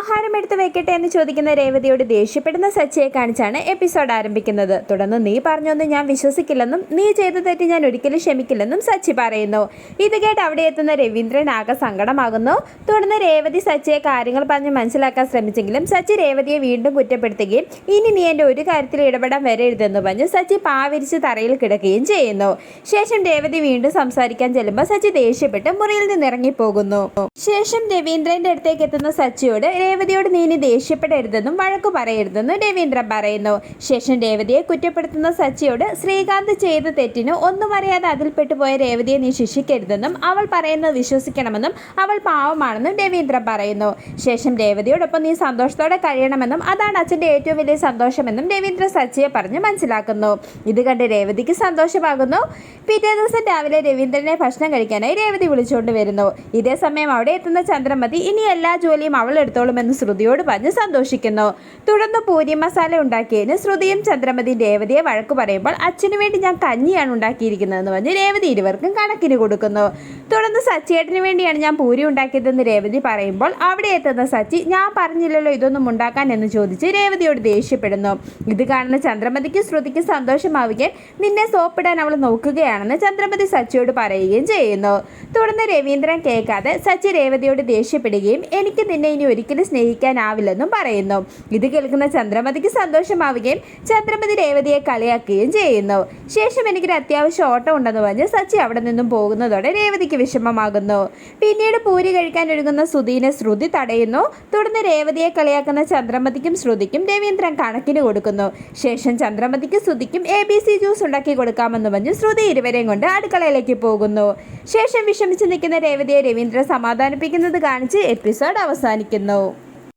ആഹാരം എടുത്ത് വെക്കട്ടെ എന്ന് ചോദിക്കുന്ന രേവതിയോട് ദേഷ്യപ്പെടുന്ന സച്ചയെ കാണിച്ചാണ് എപ്പിസോഡ് ആരംഭിക്കുന്നത്. തുടർന്ന് നീ പറഞ്ഞൊന്നും ഞാൻ വിശ്വസിക്കില്ലെന്നും നീ ചെയ്ത തെറ്റ് ഞാൻ ഒരിക്കലും ക്ഷമിക്കില്ലെന്നും സച്ചി പറയുന്നു. ഇത് കേട്ട് അവിടെ എത്തുന്ന രവീന്ദ്രൻ ആകെ സങ്കടമാകുന്നു. തുടർന്ന് രേവതി സച്ചയെ കാര്യങ്ങൾ പറഞ്ഞ് മനസ്സിലാക്കാൻ ശ്രമിച്ചെങ്കിലും സച്ചി രേവതിയെ വീണ്ടും കുറ്റപ്പെടുത്തുകയും ഇനി നീ എന്റെ ഒരു കാര്യത്തിൽ ഇടപെടാൻ വരരുതെന്ന് പറഞ്ഞ് സച്ചി പാവിരിച്ച് തറയിൽ കിടക്കുകയും ചെയ്യുന്നു. ശേഷം രേവതി വീണ്ടും സംസാരിക്കാൻ ചെല്ലുമ്പോൾ സച്ചി ദേഷ്യപ്പെട്ട് മുറിയിൽ നിന്ന് ഇറങ്ങിപ്പോകുന്നു ശേഷം രവീന്ദ്രന്റെ അടുത്തേക്ക് എത്തുന്ന സച്ചിയോട് രേവതിയോട് നീ ഇനി ദേഷ്യപ്പെടരുതെന്നും വഴക്കു പറയരുതെന്നും രവീന്ദ്രൻ പറയുന്നു. ശേഷം രേവതിയെ കുറ്റപ്പെടുത്തുന്ന സച്ചിയോട് ശ്രീകാന്ത് ചെയ്ത തെറ്റിന് ഒന്നും അറിയാതെ അതിൽപ്പെട്ടു പോയ രേവതിയെ നീ ശിക്ഷിക്കരുതെന്നും അവൾ പറയുന്നത് വിശ്വസിക്കണമെന്നും അവൾ പാവമാണെന്നും രവീന്ദ്രൻ പറയുന്നു. ശേഷം രേവതിയോടൊപ്പം നീ സന്തോഷത്തോടെ കഴിയണമെന്നും അതാണ് അച്ഛന്റെ ഏറ്റവും വലിയ സന്തോഷമെന്നും രവീന്ദ്രൻ സച്ചിയെ പറഞ്ഞ് മനസ്സിലാക്കുന്നു. ഇത് കണ്ട് രേവതിക്ക് സന്തോഷമാകുന്നു. പിറ്റേ ദിവസം രാവിലെ രവീന്ദ്രനെ ഭക്ഷണം കഴിക്കാനായി രേവതി വിളിച്ചുകൊണ്ട് വരുന്നു. ഇതേ സമയം അവിടെ എത്തുന്ന ചന്ദ്രമതി ഇനി എല്ലാ ജോലിയും അവൾ എടുത്തോളുമെന്ന് ശ്രുതിയോട് പറഞ്ഞ് സന്തോഷിക്കുന്നു. തുടർന്ന് പൂരി മസാല ഉണ്ടാക്കിയതിന് ശ്രുതിയും ചന്ദ്രമതിയും രേവതിയെ വഴക്ക് പറയുമ്പോൾ അച്ഛനു വേണ്ടി ഞാൻ കഞ്ഞിയാണ് ഉണ്ടാക്കിയിരിക്കുന്നതെന്ന് പറഞ്ഞ് രേവതി ഇരുവർക്കും കണക്കിന് കൊടുക്കുന്നു. തുടർന്ന് സച്ചിയേട്ടന് വേണ്ടിയാണ് ഞാൻ പൂരി ഉണ്ടാക്കിയതെന്ന് രേവതി പറയുമ്പോൾ അവിടെ എത്തുന്ന സച്ചി ഞാൻ പറഞ്ഞില്ലല്ലോ ഇതൊന്നും ഉണ്ടാക്കാൻ എന്ന് ചോദിച്ച് രേവതിയോട് ദേഷ്യപ്പെടുന്നു. ഇത് കാണുന്ന ചന്ദ്രമതിക്ക് ശ്രുതിക്ക് സന്തോഷമാവുകയും നിന്നെ സോപ്പിടാൻ അവൾ നോക്കുകയാണെന്ന് ചന്ദ്രമതി സച്ചിയോട് പറയുകയും ചെയ്യുന്നു. തുടർന്ന് രവീന്ദ്രൻ കേൾക്കാതെ സച്ചി രേവതിയോട് ദേഷ്യപ്പെടുകയും എനിക്ക് നിന്നെ ഇനി ഒരിക്കലും സ്നേഹിക്കാനാവില്ലെന്നും പറയുന്നു. ഇത് കേൾക്കുന്ന ചന്ദ്രമതിക്ക് സന്തോഷമാവുകയും ചന്ദ്രമതി രേവതിയെ കളിയാക്കുകയും ചെയ്യുന്നു. ശേഷം എനിക്കൊരു അത്യാവശ്യം ഓട്ടം ഉണ്ടെന്ന് പറഞ്ഞ് സച്ചി അവിടെ നിന്നും പോകുന്നതോടെ രേവതിക്ക് വിഷമമാകുന്നു. പിന്നീട് പൂരി കഴിക്കാൻ ഒരുങ്ങുന്ന സുധീനെ ശ്രുതി തടയുന്നു. തുടർന്ന് രേവതിയെ കളിയാക്കുന്ന ചന്ദ്രമതിക്കും ശ്രുതിക്കും രവീന്ദ്രൻ കണക്കിന് കൊടുക്കുന്നു. ശേഷം ചന്ദ്രമതിക്ക് ശ്രുതിക്കും എ ബി സി ജ്യൂസ് ഉണ്ടാക്കി കൊടുക്കാമെന്ന് പറഞ്ഞ് ശ്രുതി ഇരുവരെയും കൊണ്ട് അടുക്കളയിലേക്ക് പോകുന്നു. ശേഷം വിഷമിച്ച് നിൽക്കുന്ന രേവതിയെ രവീന്ദ്രൻ സമാധാനിപ്പിക്കുന്നത് കാണിച്ച് എപ്പിസോഡ് അവസാനിക്കുന്നു.